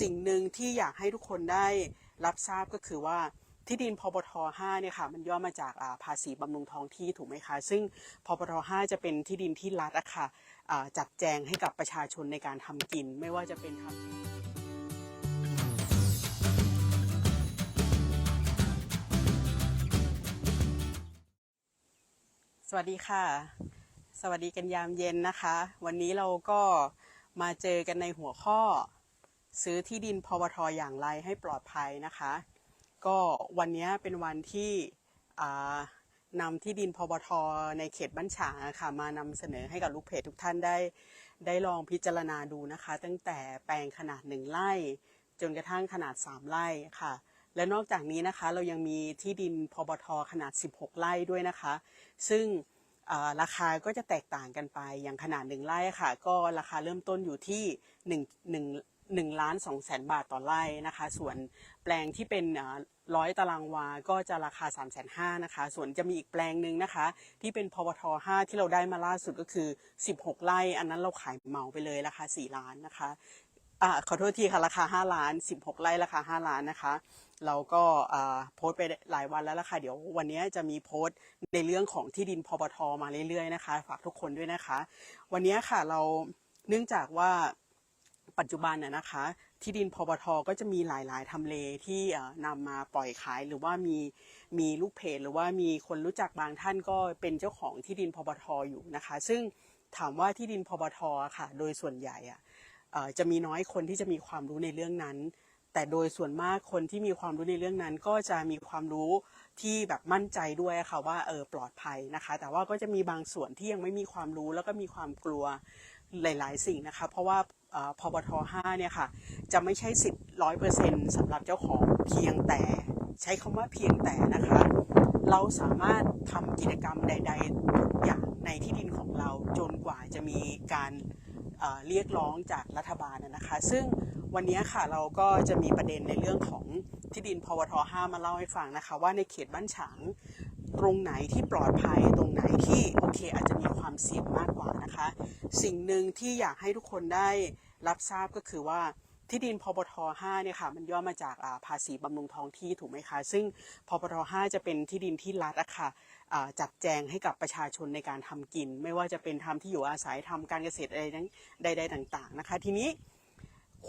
สิ่งหนึ่งที่อยากให้ทุกคนได้รับทราบก็คือว่าที่ดินพบท5เนี่ยค่ะมันย่อมาจากภาษีบำรุงท้องที่ถูกไหมคะ ซึ่งพบท5จะเป็นที่ดินที่รัฐอะค่ะจัดแจงให้กับประชาชนในการทำกิน ไม่ว่าจะเป็นทำสวัสดีค่ะ สวัสดีกันยามเย็นนะคะ วันนี้เราก็มาเจอกันในหัวข้อ ซื้อที่ดินพวทอย่างไรให้ปลอดภัยนะคะ ก็วันนี้เป็นวันที่นำที่ดินพวทในเขตบ้านฉางะค่ะมานำเสนอให้กับลูกเพจทุกท่านได้ ได้ลองพิจารณาดูนะคะ ตั้งแต่แปลงขนาดหนึ่งไร่ จนกระทั่งขนาด 3 ไร่ค่ะ และนอกจากนี้นะคะเรายังมีที่ดินพบทขนาด 16 ไร่ด้วยนะคะ ซึ่งราคาก็จะแตกต่างกันไปอย่างขนาดหนึ่งไร่ค่ะ ก็ราคาเริ่มต้นอยู่ที่1 1 1ล้าน2แสนบาทต่อไร่นะคะ ส่วนแปลงที่เป็นร้อยตารางวา ก็จะราคา 3 5 0 0 0นะคะ ส่วนจะมีอีกแปลงหนึ่งนะคะ ที่เป็นพวท5ที่เราได้มาล่าสุดก็คือ 16 ไร่ อันนั้นเราขายเหมาไปเลยราคา 4 ล้านนะคะอ่าขอโทษทีค่ะราคา 5 ล้าน 16 ไร่ราคา 5 ล้านนะคะ เราก็โพสต์ไปหลายวันแล้วล่ะค่ะ เดี๋ยววันนี้จะมีโพสต์ในเรื่องของที่ดินพบทมาเรื่อยๆนะคะ ฝากทุกคนด้วยนะคะ วันนี้ค่ะเราเนื่องจากว่า ปัจจุบันน่ะนะคะ ที่ดินพบทก็จะมีหลาย ๆทำเลที่นำมาปล่อยขายหรือว่ามีมีลูกเพจหรือว่ามีคนรู้จักบางท่านก็เป็นเจ้าของที่ดินพบทอยู่นะคะ ซึ่งถามว่าที่ดินพบทค่ะ โดยส่วนใหญ่อะจะมีน้อยคนที่จะมีความรู้ในเรื่องนั้น แต่โดยส่วนมากคนที่มีความรู้ในเรื่องนั้น ก็จะมีความรู้ที่แบบมั่นใจด้วยค่ะว่าเออปลอดภัยนะคะ แต่ว่าก็จะมีบางส่วนที่ยังไม่มีความรู้แล้วก็มีความกลัวหลาย ๆ สิ่งนะคะ เพราะว่า พบท5เนี่ยค่ะ จะไม่ใช่สิทธิ์ร้อยเปอร์เซ็นต์สำหรับเจ้าของเพียงแต่ ใช้คำว่าเพียงแต่นะคะ เราสามารถทำกิจกรรมใด ๆ ทุกอย่างในที่ดินของเราจนกว่าจะมีการเรียกร้องจากรัฐบาลนะนะคะ ซึ่งวันนี้ค่ะเราก็จะมีประเด็นในเรื่องของที่ดินพวท 5 มาเล่าให้ฟังนะคะ ว่าในเขตบ้านฉางตรงไหนที่ปลอดภัยตรงไหนที่โอ สิ่งหนึ่งที่อยากให้ทุกคนได้รับทราบก็คือว่าที่ดินพบท5เนี่ยค่ะมันย่อมาจากภาษีบำรุงท้องที่ถูกไหมคะซึ่งพบท5จะเป็นที่ดินที่รัฐอะค่ะจัดแจงให้กับประชาชนในการทำกิน ไม่ว่าจะเป็นทำที่อยู่อาศัยทำการเกษตรอะไรใดๆต่างๆนะคะ ทีนี้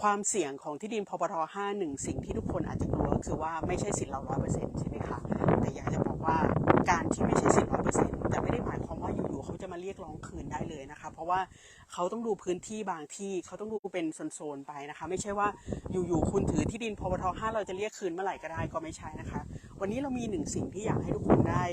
ความเสี่ยงของที่ดินพบท5หนึ่งสิ่งที่ทุกคนอาจจะกลัวก็คือว่าไม่ใช่สิทธิ์เราร้อยเปอร์เซ็นต์ใช่ไหมคะแต่อยากจะบอกว่าการที่ไม่ใช่สิทธิ์ร้อยเปอร์เซ็นต์แต่ไเขาจะมาเรียกร้องคืนได้เลยนะคะ เพราะว่าเขาต้องดูพื้นที่บางที่เขาต้องดูเป็นโซนๆไปนะคะ ไม่ใช่ว่าอยู่ๆคุณถือที่ดินพบท5เราจะเรียกคืนเมื่อไหร่ก็ได้ก็ไม่ใช่นะคะ วันนี้เรามีหนึ่งสิ่งที่อยากให้ทุกคนได้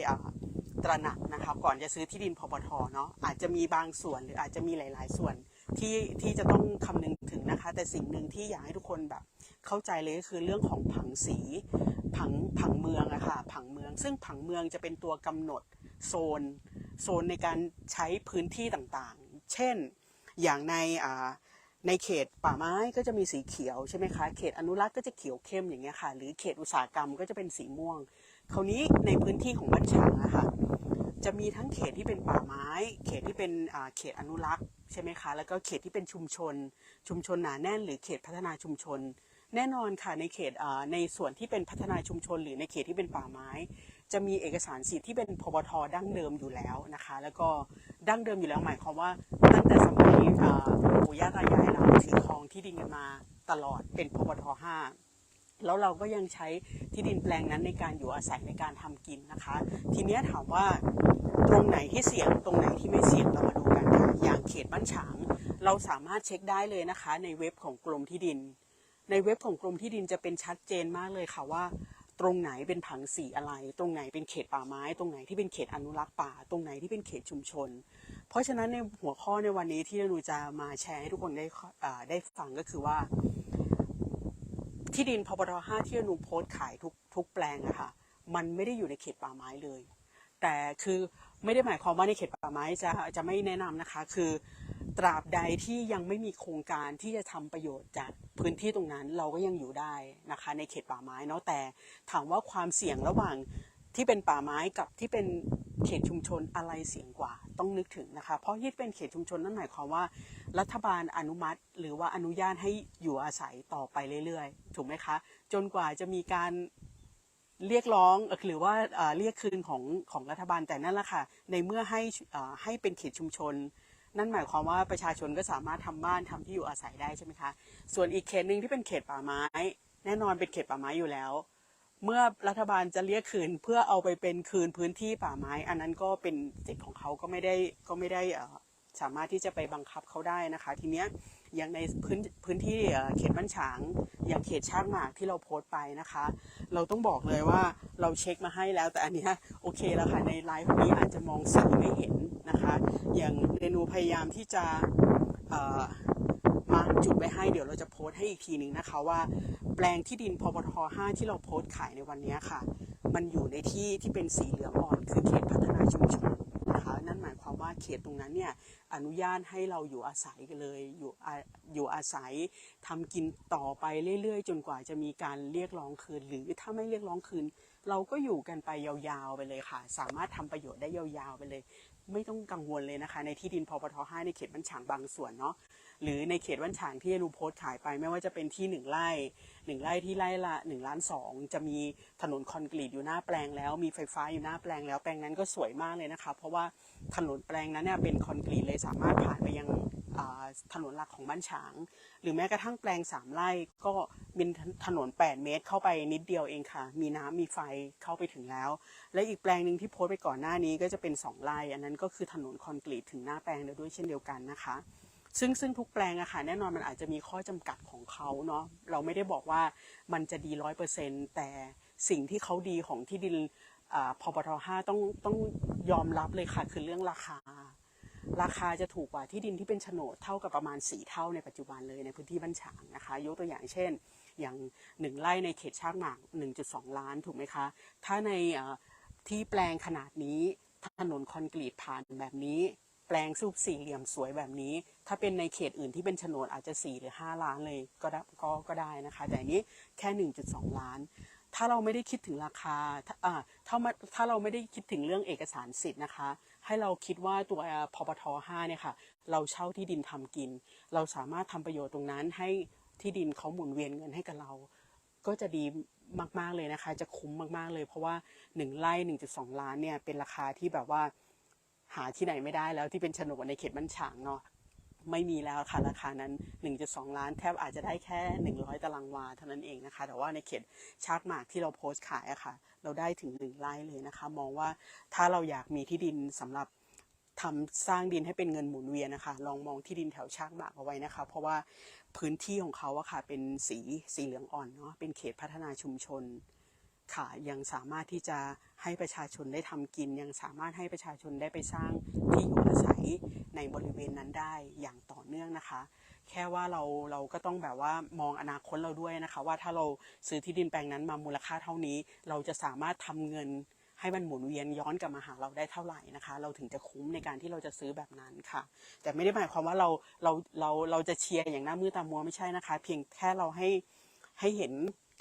ตระหนักนะคะก่อนจะซื้อที่ดินพบทเนาะอาจจะมีบางส่วนหรืออาจจะมีหลาย ๆ ส่วนที่ที่จะต้องคำนึงถึงนะคะ แต่สิ่งหนึ่งที่อยากให้ทุกคนแบบเข้าใจเลยก็คือเรื่องของผังสี ผังผังเมืองอะค่ะผังเมือง ซึ่งผังเมืองจะเป็นตัวกำหนดโซนโซนในการใช้พื้นที่ต่างๆ เช่นอย่างในในเขตป่าไม้ก็จะมีสีเขียวใช่ไหมคะเขตอนุรักษ์ก็จะเขียวเข้มอย่างเงี้ยค่ะ หรือเขตอุตสาหกรรมก็จะเป็นสีม่วง คราวนี้ในพื้นที่ของบ้านฉางอะค่ะจะมีทั้งเขตที่เป็นป่าไม้ เขตที่เป็นเขตอนุรักษ์ใช่ไหมคะ แล้วก็เขตที่เป็นชุมชน ชุมชนหนาแน่น หรือเขตพัฒนาชุมชน แน่นอนค่ะในเขตในส่วนที่เป็นพัฒนาชุมชน หรือในเขตที่เป็นป่าไม้ จะมีเอกสารสิทธิ์ที่เป็นพบทดั้งเดิมอยู่แล้วนะคะ แล้วก็ดั้งเดิมอยู่แล้วหมายความว่าตั้งแต่สมัยปู่ย่าตายายเราถือครองที่ดินกันมาตลอดเป็นพบทห้าแล้วเราก็ยังใช้ที่ดินแปลงนั้นในการอยู่อาศัยในการทำกินนะคะ ทีนี้ถามว่าตรงไหนที่เสี่ยงตรงไหนที่ไม่เสี่ยงเรามาดูกันค่ะอย่างเขตบ้านฉาง เราสามารถเช็คได้เลยนะคะ ในเว็บของกรมที่ดิน ในเว็บของกรมที่ดินจะเป็นชัดเจนมากเลยค่ะว่า ตรงไหนเป็นผังสีอะไร ตรงไหนเป็นเขตป่าไม้ ตรงไหนที่เป็นเขตอนุรักษ์ป่า ตรงไหนที่เป็นเขตชุมชน เพราะฉะนั้นในหัวข้อในวันนี้ที่หนูจะมาแชร์ให้ทุกคนได้ได้ฟังก็คือว่า ที่ดินพบท5ที่อนุโพสต์ขายทุกทุกแปลงอะค่ะมันไม่ได้อยู่ในเขตป่าไม้เลย แต่คือไม่ได้หมายความว่าในเขตป่าไม้จะจะไม่แนะนำนะคะ คือ ตราบใดที่ยังไม่มีโครงการที่จะทำประโยชน์จากพื้นที่ตรงนั้นเราก็ยังอยู่ได้นะคะ ในเขตป่าไม้เนาะแต่ถามว่าความเสี่ยงระหว่างที่เป็นป่าไม้กับที่เป็นเขตชุมชนอะไรเสี่ยงกว่า ต้องนึกถึงนะคะ เพราะยึดเป็นเขตชุมชนนั่นหมายความว่า รัฐบาลอนุมัติ หรือว่าอนุญาตให้อยู่อาศัยต่อไปเรื่อยๆ ถูกไหมคะ จนกว่าจะมีการเรียกร้องหรือว่าเรียกคืนของของรัฐบาลแต่นั่นแหละค่ะในเมื่อให้ให้เป็นเขตชุมชน นั่นหมายความว่าประชาชนก็สามารถทำบ้านทำที่อยู่อาศัยได้ใช่ไหมคะ ส่วนอีกเขตหนึ่งที่เป็นเขตป่าไม้ แน่นอนเป็นเขตป่าไม้อยู่แล้ว เมื่อรัฐบาลจะเรียกคืนเพื่อเอาไปเป็นคืนพื้นที่ป่าไม้ อันนั้นก็เป็นสิทธิ์ของเขาก็ไม่ได้ก็ไม่ได้สามารถที่จะไปบังคับเขาได้นะคะ ทีเนี้ยอย่างในพื้นพื้นที่เขตบ้านฉาง อย่างเขตช้างหมากที่เราโพสต์ไปนะคะ เราต้องบอกเลยว่าเราเช็คมาให้แล้วแต่อันนี้โอเคแล้วค่ะในไลฟ์นี้อาจจะมองสีไม่เห็น นะคะ อย่างเรนูพยายามที่จะมาร์กจุดไว้ให้ เดี๋ยวเราจะโพสต์ให้อีกทีหนึ่งนะคะว่าแปลงที่ดินพปท5ที่เราโพสต์ขายในวันนี้ค่ะ มันอยู่ในที่ที่เป็นสีเหลืองอ่อนคือเขตพัฒนาชุมชนนะคะนั่นหมายความว่าเขตตรงนั้นเนี่ยอนุญาตให้เราอยู่อาศัยกันเลยอยู่อาอยู่อาศัยทำกินต่อไปเรื่อยๆ จนกว่าจะมีการเรียกร้องคืน หรือถ้าไม่เรียกร้องคืน เราก็อยู่กันไปยาวๆไปเลยค่ะ สามารถทำประโยชน์ได้ยาวๆไปเลย ไม่ต้องกังวลเลยนะคะ ในที่ดินพปทห้าในเขตบ้านฉางบางส่วนเนาะหรือในเขตบ้านฉางที่รูโพสต์ขายไปไม่ว่าจะเป็นที่หนึ่งไร่หนึ่งไร่ที่ไร่ละหนึ่งล้านสองจะมีถนนคอนกรีตอยู่หน้าแปลงแล้ว มีไฟฟ้าอยู่หน้าแปลงแล้วแปลงนั้นก็สวยมากเลยนะคะ เพราะว่าถนนแปลงนั้นเนี่ยเป็นคอนกรีตเลยสามารถผ่านไปยัง ถนนหลักของบ้านฉาง หรือแม้กระทั่งแปลงสามไร่ก็เป็นถนน 8 เมตรเข้าไปนิดเดียวเองค่ะ มีน้ำมีไฟเข้าไปถึงแล้ว และอีกแปลงหนึ่งที่โพสต์ไปก่อนหน้านี้ก็จะเป็น 2 ไร่ อันนั้นก็คือถนนคอนกรีตถึงหน้าแปลงแล้วด้วยเช่นเดียวกันนะคะ ซึ่งซึ่งทุกแปลงอะค่ะแน่นอนมันอาจจะมีข้อจำกัดของเขาเนาะเราไม่ได้บอกว่ามันจะดีร้อยเปอร์เซ็นแต่สิ่งที่เขาดีของที่ดินอาพปทห้าต้องต้องยอมรับเลยค่ะคือเรื่องราคา ราคาจะถูกกว่าที่ดินที่เป็นโฉนดเท่ากับประมาณ 4 เท่าในปัจจุบันเลยในพื้นที่บ้านฉางนะคะ ยกตัวอย่างเช่น อย่างหนึ่งไร่ในเขตช้ากหมาก 1.2 ล้านถูกไหมคะ ถ้าในที่แปลงขนาดนี้ถนนคอนกรีตผ่านแบบนี้ แปลงรูปสี่เหลี่ยมสวยแบบนี้ ถ้าเป็นในเขตอื่นที่เป็นโฉนดอาจจะ 4 หรือ 5 ล้านเลยก็ได้ก็ก็ได้นะคะ แต่อันนี้แค่ 1.2 ล้านถ้าเราไม่ได้คิดถึงราคาถ้าถ้าถ้าเราไม่ได้คิดถึงเรื่องเอกสารสิทธิ์นะคะ ให้เราคิดว่าตัวพปท5เนี่ยค่ะ เราเช่าที่ดินทำกิน เราสามารถทำประโยชน์ตรงนั้นให้ที่ดินเขาหมุนเวียนเงินให้กับเรา ก็จะดีมาก ๆ เลยนะคะ จะคุ้มมาก ๆ เลย เพราะว่า 1ไร่1.2 ล้านเนี่ยเป็นราคาที่แบบว่าหาที่ไหนไม่ได้แล้วที่เป็นโฉนดในเขตบ้านฉางเนาะ ไม่มีแล้วค่ะราคานั้น 1.2 ล้านแทบอาจจะได้แค่ 100 ตารางวาเท่านั้นเองนะคะ แต่ว่าในเขตชากหมากที่เราโพสต์ขายอะค่ะ เราได้ถึง 1 ไร่เลยนะคะ มองว่าถ้าเราอยากมีที่ดินสำหรับทำสร้างดินให้เป็นเงินหมุนเวียนนะคะ ลองมองที่ดินแถวชากหมากเอาไว้นะคะ เพราะว่าพื้นที่ของเขาอะค่ะเป็นสีสีเหลืองอ่อนเนาะเป็นเขตพัฒนาชุมชน ค่ะยังสามารถที่จะให้ประชาชนได้ทำกิน ยังสามารถให้ประชาชนได้ไปสร้างที่อยู่อาศัยในบริเวณนั้นได้อย่างต่อเนื่องนะคะ แค่ว่าเราเราก็ต้องแบบว่ามองอนาคตเราด้วยนะคะ ว่าถ้าเราซื้อที่ดินแปลงนั้นมามูลค่าเท่านี้ เราจะสามารถทำเงินให้มันหมุนเวียนย้อนกลับมาหาเราได้เท่าไหร่นะคะ เราถึงจะคุ้มในการที่เราจะซื้อแบบนั้นค่ะ แต่ไม่ได้หมายความว่าเราเราเราเราจะเชียร์อย่างหน้ามือตามัวไม่ใช่นะคะ เพียงแค่เราให้ให้เห็น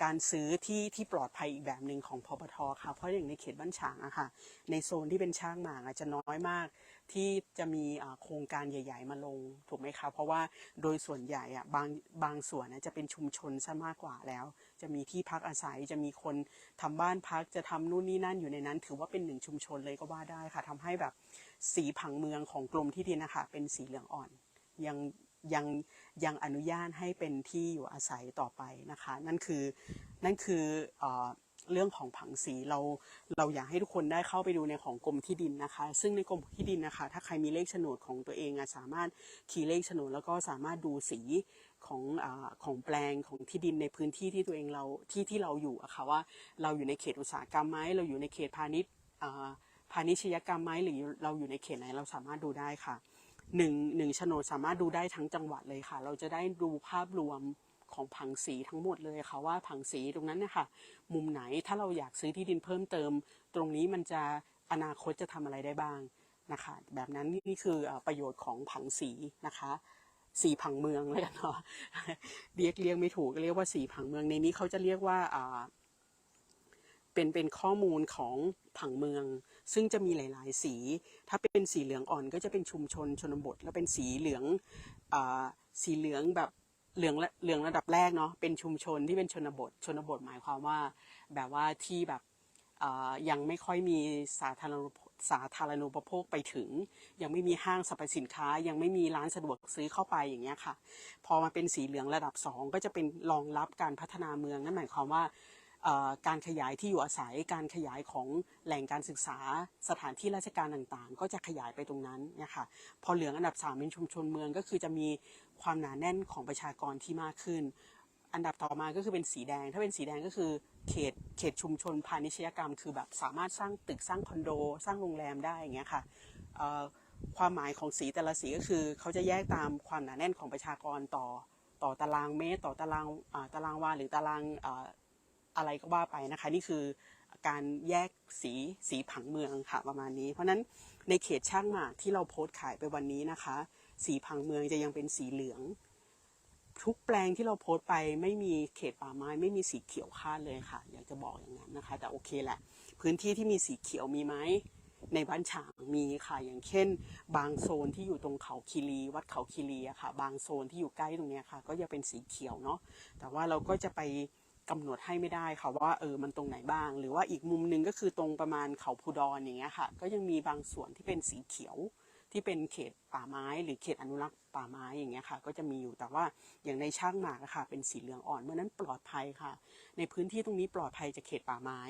การซื้อที่ที่ปลอดภัยอีกแบบหนึ่งของพปทค่ะ เพราะอย่างในเขตบ้านฉางอะค่ะ ในโซนที่เป็นช่างหมากอาจจะน้อยมาก ที่จะมีโครงการใหญ่ ๆ มาลงถูกไหมคะเพราะว่าโดยส่วนใหญ่อะบางบางส่วนจะเป็นชุมชนซะมากกว่าแล้ว จะมีที่พักอาศัยจะมีคนทำบ้านพักจะทำนู่นนี่นั่นอยู่ในนั้น ถือว่าเป็นหนึ่งชุมชนเลยก็ว่าได้ค่ะทำให้แบบสีผังเมืองของกรมที่ดินนะคะเป็นสีเหลืองอ่อน ยัง ยังยังอนุญาตให้เป็นที่อยู่อาศัยต่อไปนะคะ นั่นคือนั่นคือเออเรื่องของผังสีเราเราอยากให้ทุกคนได้เข้าไปดูในของกรมที่ดินนะคะ ซึ่งในกรมที่ดินนะคะ ถ้าใครมีเลขโฉนดของตัวเองอะสามารถคีย์เลขโฉนดแล้วก็สามารถดูสีของอของแปลงของที่ดินในพื้นที่ที่ตัวเองเราที่ที่เราอยู่อะค่ะว่าเราอยู่ในเขตอุตสาหกรรมไหมเราอยู่ในเขตพาณิชย์พาณิชยกรรมไหมหรือเราอยู่ในเขตไหนเราสามารถดูได้ค่ะ หนึ่งหนึ่งโฉนดสามารถดูได้ทั้งจังหวัดเลยค่ะ เราจะได้ดูภาพรวมของผังสีทั้งหมดเลยค่ะว่าผังสีตรงนั้นนะคะมุมไหนถ้าเราอยากซื้อที่ดินเพิ่มเติม ตรงนี้มันจะอนาคตจะทำอะไรได้บ้างนะคะ แบบนั้นนี่คือประโยชน์ของผังสีนะคะสีผังเมืองเลยกันเนาะเรียกเรียกไม่ถูกเรียกว่าสีผังเมืองในนี้เขาจะเรียกว่าอ่า เป็นเป็นข้อมูลของผังเมือง ซึ่งจะมีหลาย ๆ สี ถ้าเป็นสีเหลืองอ่อนก็จะเป็นชุมชนชนบท แล้วเป็นสีเหลืองอสีเหลืองแบบเหลืองละเหลืองระดับแรกเนาะเป็นชุมชนที่เป็นชนบท ชนบทหมายความว่า แบบว่าที่แบบยังไม่ค่อยมีสาธารณสาธารณูปโภคไปถึง ยังไม่มีห้างสรรพสินค้า ยังไม่มีร้านสะดวกซื้อเข้าไปอย่างเงี้ยค่ะ พอมาเป็นสีเหลืองระดับสองก็จะเป็นรองรับการพัฒนาเมืองนั่นหมายความว่า การขยายที่อยู่อาศัยการขยายของแหล่งการศึกษาสถานที่ราชการต่างๆ ก็จะขยายไปตรงนั้นนี่ยค่ะพอเหลืองอันดับ 3 เป็นชุมชนเมืองก็คือจะมีความหนาแน่นของประชากรที่มากขึ้น อันดับต่อมาก็คือเป็นสีแดง ถ้าเป็นสีแดงก็คือเขตเขตชุมชนพาณิชยกรรม คือแบบสามารถสร้างตึกสร้างคอนโด สร้างโรงแรมได้อย่างเงี้ยค่ะความหมายของสีแต่ละสีก็คือ เขาจะแยกตามความหนาแน่นของประชากรต่อต่อตารางเมตร ต่อตารางตารางวาหรือตาราง อะไรก็ว่าไปนะคะ นี่คือการแยกสีสีผังเมืองค่ะประมาณนี้ เพราะฉะนั้นในเขตช่างหมากที่เราโพสต์ขายไปวันนี้นะคะ สีผังเมืองจะยังเป็นสีเหลือง ทุกแปลงที่เราโพสต์ไปไม่มีเขตป่าไม้ไม่มีสีเขียวคาดเลยค่ะ อยากจะบอกอย่างนั้นนะคะ แต่โอเคแหละ พื้นที่ที่มีสีเขียวมีไหมในบ้านฉางมีค่ะอย่างเช่น บางโซนที่อยู่ตรงเขาคีรีวัดเขาคีรีอะค่ะ บางโซนที่อยู่ใกล้ตรงเนี้ยค่ะ ก็จะเป็นสีเขียวเนาะแต่ว่าเราก็จะไป กำหนดให้ไม่ได้ค่ะว่าเออมันตรงไหนบ้าง หรือว่าอีกมุมหนึ่งก็คือตรงประมาณเขาภูดอนอย่างเงี้ยค่ะ ก็ยังมีบางส่วนที่เป็นสีเขียวที่เป็นเขตป่าไม้ หรือเขตอนุรักษ์ป่าไม้อย่างเงี้ยค่ะ ก็จะมีอยู่แต่ว่าอย่างในช่างหมากค่ะ เป็นสีเหลืองอ่อนเมื่อนั้นปลอดภัยค่ะ ในพื้นที่ตรงนี้ปลอดภัยจากเขตป่าไม้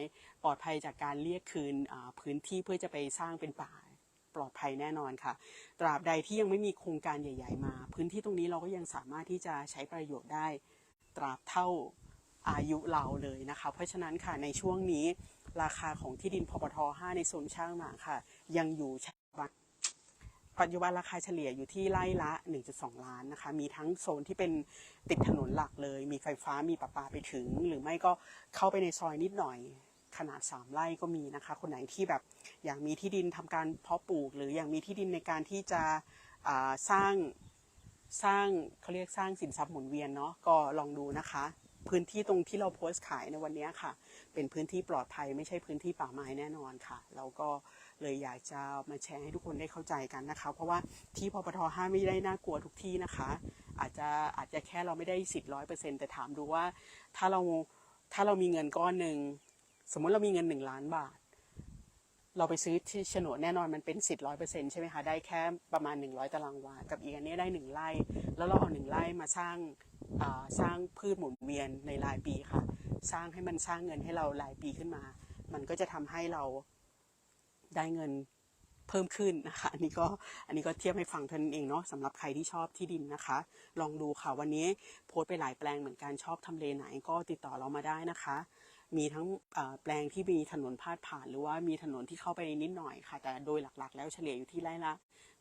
ปลอดภัยจากการเรียกคืนพื้นที่เพื่อจะไปสร้างเป็นป่าปลอดภัยแน่นอนค่ะ ตราบใดที่ยังไม่มีโครงการใหญ่ ๆ มา พื้นที่ตรงนี้เราก็ยังสามารถที่จะใช้ประโยชน์ได้ ตราบเท่า อายุเราเลยนะคะ เพราะฉะนั้นค่ะในช่วงนี้ราคาของที่ดินพปท 5 ในโซนช่างหมากค่ะ ยังอยู่ปัจจุบันราคาเฉลี่ยอยู่ที่ไร่ละ 1.2 ล้านนะคะ มีทั้งโซนที่เป็นติดถนนหลักเลย มีไฟฟ้ามีประปาไปถึง หรือไม่ก็เข้าไปในซอยนิดหน่อยขนาด 3 ไร่ก็มีนะคะ คนไหนที่แบบอยากมีที่ดินทำการเพาะปลูก หรืออยากมีที่ดินในการที่จะสร้างสร้างเขาเรียกสร้างสินทรัพย์หมุนเวียนเนาะก็ลองดูนะคะ พื้นที่ตรงที่เราโพสต์ขายในวันนี้ค่ะ เป็นพื้นที่ปลอดภัยไม่ใช่พื้นที่ป่าไม้แน่นอนค่ะ เราก็เลยอยากจะมาแชร์ให้ทุกคนได้เข้าใจกันนะคะ เพราะว่าที่พปท5ไม่ได้น่ากลัวทุกที่นะคะ อาจจะอาจจะแค่เราไม่ได้สิทธิ์ร้อยเปอร์เซ็นแต่ถามดูว่าถ้าเราถ้าเรามีเงินก้อนหนึ่งสมมติเรามีเงินหนึ่งล้านบาท เราไปซื้อที่โฉนดแน่นอนมันเป็นสิทธิ์ร้อยเปอร์เซ็นต์ใช่ไหมคะ ได้แค่ประมาณ 100 ตารางวา กับอีกอันนี้ได้หนึ่งไร่ แล้วเราเอาหนึ่งไร่มาสร้างสร้างพืชหมุนเวียนในรายปีค่ะ สร้างให้มันสร้างเงินให้เรารายปีขึ้นมา มันก็จะทำให้เราได้เงิน เพิ่มขึ้นนะคะอันนี้ก็อันนี้ก็เทียบให้ฟังเท่านั้นเองเนาะสำหรับใครที่ชอบที่ดินนะคะ ลองดูค่ะวันนี้โพสต์ไปหลายแปลงเหมือนกันชอบทำเลไหนก็ติดต่อเรามาได้นะคะ มีทั้งแปลงที่มีถนนพาดผ่าน หรือว่ามีถนนที่เข้าไปนิดหน่อยค่ะ แต่โดยหลักๆ แล้วเฉลี่ยอยู่ที่ไร่ละ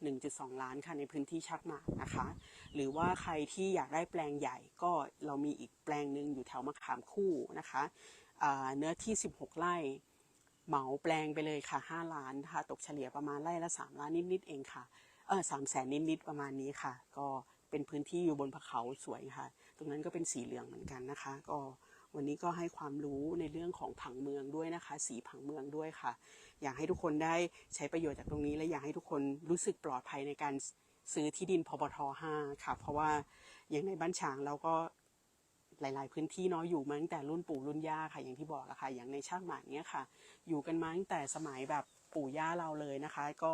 1.2 ล้านค่ะในพื้นที่ชักหมากนะคะ หรือว่าใครที่อยากได้แปลงใหญ่ก็เรามีอีกแปลงหนึ่งอยู่แถวมะขามคู่นะคะเนื้อที่ 16 ไร่ เหมาแปลงไปเลยค่ะ 5 ล้านค่ะตกเฉลี่ยประมาณไร่ละ 3 ล้านนิดๆเองค่ะเออสามแสนนิดๆประมาณนี้ค่ะ ก็เป็นพื้นที่อยู่บนภูเขาสวยค่ะ ตรงนั้นก็เป็นสีเหลืองเหมือนกันนะคะ ก็วันนี้ก็ให้ความรู้ในเรื่องของผังเมืองด้วยนะคะ สีผังเมืองด้วยค่ะ อยากให้ทุกคนได้ใช้ประโยชน์จากตรงนี้ และอยากให้ทุกคนรู้สึกปลอดภัยในการซื้อที่ดินพปท5 ค่ะ เพราะว่าอย่างในบ้านฉางเราก็ หลาย ๆ พื้นที่เนาะอยู่มาตั้งแต่รุ่นปู่รุ่นย่าค่ะ อย่างที่บอกละค่ะ อย่างในช่างหมากเนี้ยค่ะ อยู่กันมาตั้งแต่สมัยแบบปู่ย่าเราเลยนะคะ ก็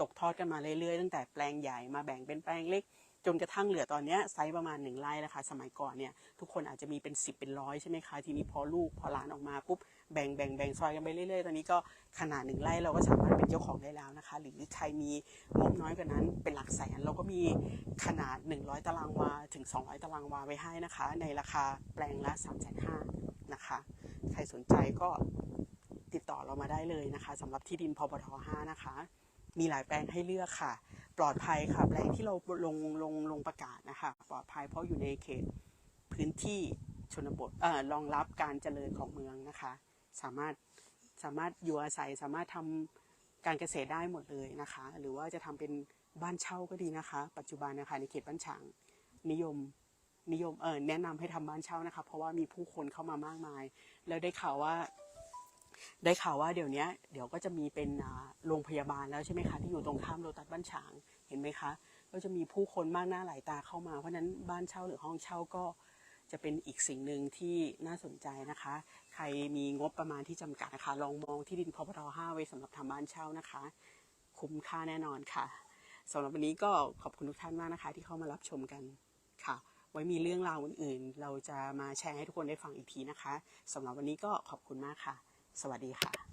ตกทอดกันมาเรื่อย ๆ ตั้งแต่แปลงใหญ่มาแบ่งเป็นแปลงเล็ก จนกระทั่งเหลือตอนนี้ไซส์ประมาณหนึ่งไร่แล้วค่ะสมัยก่อนเนี่ยทุกคนอาจจะมีเป็นสิบเป็นร้อยใช่ไหมคะทีนี้พอลูกพอหลานออกมาปุ๊บแบ่งแบ่งแบ่งซอยกันไปเรื่อยๆ ตอนนี้ก็ขนาดหนึ่งไร่เราก็สามารถเป็นเจ้าของได้แล้วนะคะ หรือใครมีงบน้อยกว่านั้นเป็นหลักแสนเราก็มีขนาด 100 ตารางวาถึง 200 ตารางวาไว้ให้นะคะ ในราคาแปลงละ 3 5 0 0 0นะคะ ใครสนใจก็ติดต่อเรามาได้เลยนะคะสำหรับที่ดินพปท5นะคะ มีหลายแปลงให้เลือกค่ะ ลอดภัยค่ะแปลงที่เราลงลงลงประกาศนะคะปลอดภัยเพราะอยู่ในเขตพื้นที่ชนบทเอ่อรองรับการเจริญของเมืองนะคะ สามารถสามารถอยู่อาศัยสามารถทำการเกษตรได้หมดเลยนะคะ หรือว่าจะทำเป็นบ้านเช่าก็ดีนะคะ ปัจจุบันนะคะในเขตบ้านฉางนิยมนิยมเออแนะนำให้ทำบ้านเช่านะคะ เพราะว่ามีผู้คนเข้ามามากมาย แล้วได้ข่าวว่า ได้ข่าวว่าเดี๋ยวนี้เดี๋ยวก็จะมีเป็นโรงพยาบาลแล้วใช่ไหมคะที่อยู่ตรงข้ามโลตัสบ้านฉางเห็นไหมคะ ก็จะมีผู้คนมากหน้าหลายตาเข้ามา เพราะนั้นบ้านเช่าหรือห้องเช่าก็จะเป็นอีกสิ่งหนึ่งที่น่าสนใจนะคะ ใครมีงบประมาณที่จำกัดนะคะ ลองมองที่ดินพพท5ไว้สำหรับทำบ้านเช่านะคะ คุ้มค่าแน่นอนค่ะสำหรับวันนี้ก็ขอบคุณทุกท่านมากนะคะ ที่เข้ามารับชมกันค่ะ ไว้มีเรื่องราวอื่นๆ เราจะมาแชร์ให้ทุกคนได้ฟังอีกทีนะคะสำหรับวันนี้ก็ขอบคุณมากค่ะ สวัสดีค่ะ